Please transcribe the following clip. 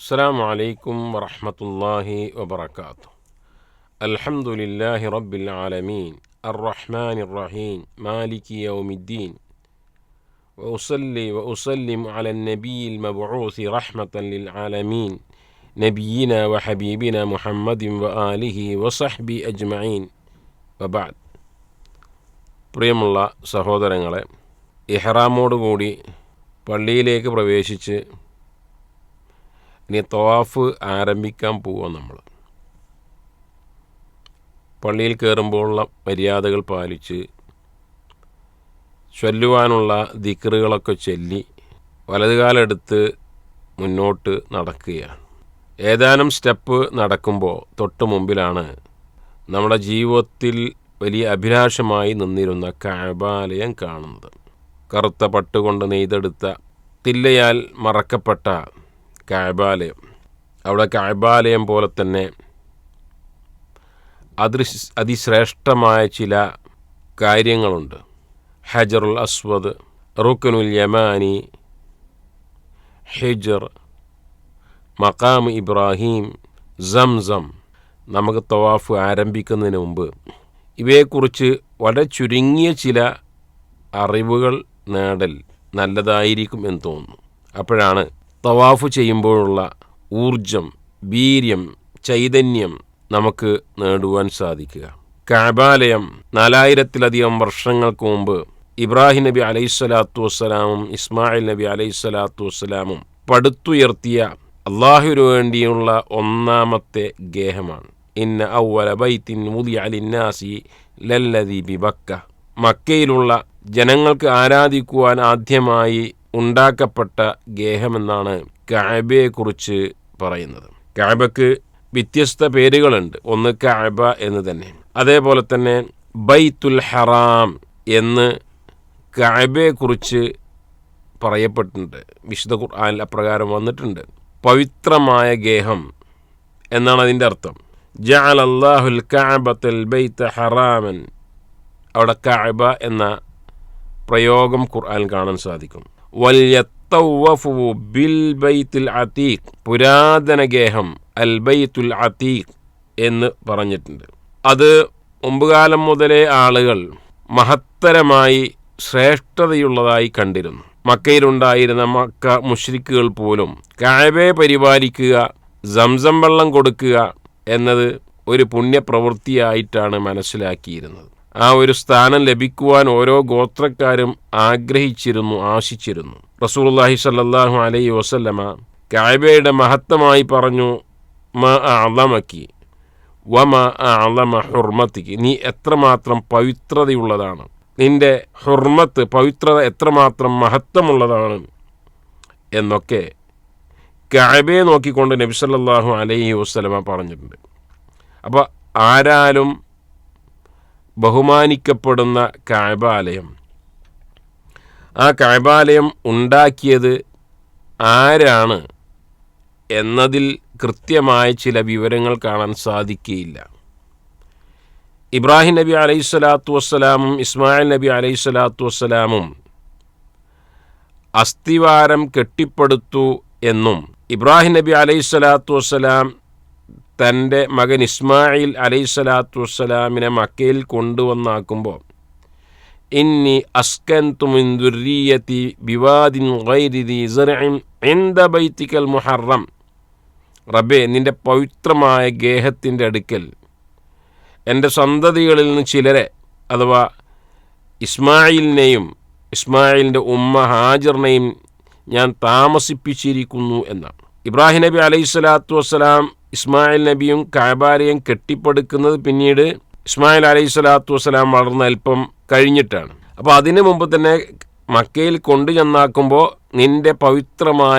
السلام عليكم ورحمة الله وبركاته الحمد لله رب العالمين الرحمن الرحيم مالك يوم الدين وأصلي وأسلم على النبي المبعوث رحمة للعالمين نبينا وحبيبنا محمد وآله وصحبه أجمعين وبعد പ്രിയമുള്ള സഹോദരങ്ങളെ ഇഹ്റാമോടുകൂടി പള്ളിയിലേക്ക് പ്രവേശിച്ച് ഇനി തോഫ് ആരംഭിക്കാൻ പോവുക നമ്മൾ പള്ളിയിൽ കയറുമ്പോഴുള്ള മര്യാദകൾ പാലിച്ച് ചൊല്ലുവാനുള്ള ദിക്കറുകളൊക്കെ ചൊല്ലി വലതുകാലെടുത്ത് മുന്നോട്ട് നടക്കുകയാണ്. ഏതാനും സ്റ്റെപ്പ് നടക്കുമ്പോൾ തൊട്ട് മുമ്പിലാണ് നമ്മുടെ ജീവിതത്തിൽ വലിയ അഭിലാഷമായി നിന്നിരുന്ന കാബാലയം കാണുന്നത്. കറുത്ത പട്ടുകൊണ്ട് നെയ്തെടുത്ത തില്ലയാൽ മറക്കപ്പെട്ട കാബാലയം അവിടെ കാഴ്ബാലയം പോലെ തന്നെ അതിശ് അതിശ്രേഷ്ഠമായ ചില കാര്യങ്ങളുണ്ട്. ഹജറുൽ അസ്വദ് റുക്കനുൽ യമാനി ഹിജർ മക്കാം ഇബ്രാഹിം സംസം നമുക്ക് തവാഫ് ആരംഭിക്കുന്നതിന് മുമ്പ് ഇവയെക്കുറിച്ച് വളരെ ചുരുങ്ങിയ ചില അറിവുകൾ നേടൽ നല്ലതായിരിക്കും എന്ന് തോന്നുന്നു. അപ്പോഴാണ് തവാഫ് ചെയ്യുമ്പോഴുള്ള ഊർജം വീര്യം ചൈതന്യം നമുക്ക് നേടുവാൻ സാധിക്കുക. കാബാലയം നാലായിരത്തിലധികം വർഷങ്ങൾക്ക് മുമ്പ് ഇബ്രാഹിം നബി അലൈഹിസ്വലാത്തു വസ്സലാമും ഇസ്മായിൽ നബി അലൈഹിസ്വലാത്തു വസ്സലാമും പടുത്തുയർത്തിയ അള്ളാഹുവിനു വേണ്ടിയുള്ള ഒന്നാമത്തെ ഗേഹമാണ്. ഇന്ന ഔവല ബൈത്തിൻ മുതി അലിന്നാസി ലല്ലതി ബിബക്ക മക്കയിലുള്ള ജനങ്ങൾക്ക് ആരാധിക്കുവാൻ ആദ്യമായി ഉണ്ടാക്കപ്പെട്ട ഗേഹമെന്നാണ് കാബയെക്കുറിച്ച് പറയുന്നത്. കാബക്ക് വ്യത്യസ്ത പേരുകളുണ്ട്. ഒന്ന് കാബ എന്ന് തന്നെ. അതേപോലെ തന്നെ ബൈത്തുൽ ഹറാം എന്ന് കാബയെക്കുറിച്ച് പറയപ്പെട്ടിട്ടുണ്ട്. വിശുദ്ധ ഖുർആാനിൽ അപ്രകാരം വന്നിട്ടുണ്ട്. പവിത്രമായ ഗേഹം എന്നാണ് അതിന്റെ അർത്ഥം. ജാൽ അള്ളാഹുൽ കാബത്തൽ ബൈത്ത് ഹറാമൻ. അവിടെ കാബ എന്ന പ്രയോഗം ഖുർആൻ കാണാൻ സാധിക്കും. ബിൽ ബൈത്തുൽ അതീഖ് പുരാതന ഗേഹം അൽ ബൈത്തുൽ അതീഖ് എന്ന് പറഞ്ഞിട്ടുണ്ട്. അത് മുമ്പുകാലം മുതലേ ആളുകൾ മഹത്തരമായി ശ്രേഷ്ഠതയുള്ളതായി കണ്ടിരുന്നു. മക്കയിലുണ്ടായിരുന്ന മക്ക മുഷ്രിക്കുകൾ പോലും കാബയെ പരിപാലിക്കുക സംസം വെള്ളം കൊടുക്കുക എന്നത് ഒരു പുണ്യപ്രവൃത്തിയായിട്ടാണ് മനസ്സിലാക്കിയിരുന്നത്. ആ ഒരു സ്ഥാനം ലഭിക്കുവാൻ ഓരോ ഗോത്രക്കാരും ആഗ്രഹിച്ചിരുന്നു ആശിച്ചിരുന്നു. റസൂൽല്ലാഹി സല്ലാഹു അലൈ വസല്ലമ കായബയുടെ മഹത്തമായി പറഞ്ഞു മ അളമക്കി മ അളമ ഹുർമത്തിക്ക് നീ എത്രമാത്രം പവിത്രതയുള്ളതാണ്. നിന്റെ ഹുർമത്ത് പവിത്രത എത്രമാത്രം മഹത്വമുള്ളതാണ് എന്നൊക്കെ കായബയെ നോക്കിക്കൊണ്ട് നബി സല്ലല്ലാഹു അലൈഹി വസ്ലമ പറഞ്ഞിട്ടുണ്ട്. അപ്പോൾ ആരാലും ബഹുമാനിക്കപ്പെടുന്ന കായബാലയം ആ കായബാലയം ഉണ്ടാക്കിയത് ആരാണ് എന്നതിൽ കൃത്യമായ ചില വിവരങ്ങൾ കാണാൻ സാധിക്കുകയില്ല. ഇബ്രാഹിം നബി അലൈഹി സ്വലാത്തു വസ്സലാമും ഇസ്മായിൽ നബി അലൈഹി സ്വലാത്തു വസ്സലാമും അസ്ഥിവാരം കെട്ടിപ്പടുത്തു എന്നും ഇബ്രാഹിം നബി അലൈഹി സ്വലാത്തു വസ്സലാം തന്റെ മകൻ ഇസ്മായിൽ അലൈഹി സ്വലാത്തു വസ്സലാമിനെ മക്കയിൽ കൊണ്ടുവന്നാക്കുമ്പോൾ ഇന്നി അസ്കൻതുമിന്ദുരീയത്തി ബിവാദിൻ ബൈത്തിക്കൽ മുഹറം. റബേ നിന്റെ പവിത്രമായ ഗേഹത്തിന്റെ അടുക്കൽ എന്റെ സന്തതികളിൽ നിന്ന് ചിലരെ അഥവാ ഇസ്മായിലിനെയും ഇസ്മായിലിന്റെ ഉമ്മ ഹാജറിനെയും ഞാൻ താമസിപ്പിച്ചിരിക്കുന്നു എന്നാണ്. ഇബ്രാഹിം നബി അലൈഹി സ്വലാത്തു വസ്സലാം ഇസ്മായിൽ നബിയും കാബാലയും കെട്ടിപ്പടുക്കുന്നത് പിന്നീട് ഇസ്മായിൽ അലൈഹി സ്വലാത്തു വസ്സലാം വളർന്ന അല്പം കഴിഞ്ഞിട്ടാണ്. അപ്പോൾ അതിനു മുമ്പ് തന്നെ മക്കയിൽ കൊണ്ടു ചെന്നാക്കുമ്പോൾ നിന്റെ പവിത്രമായ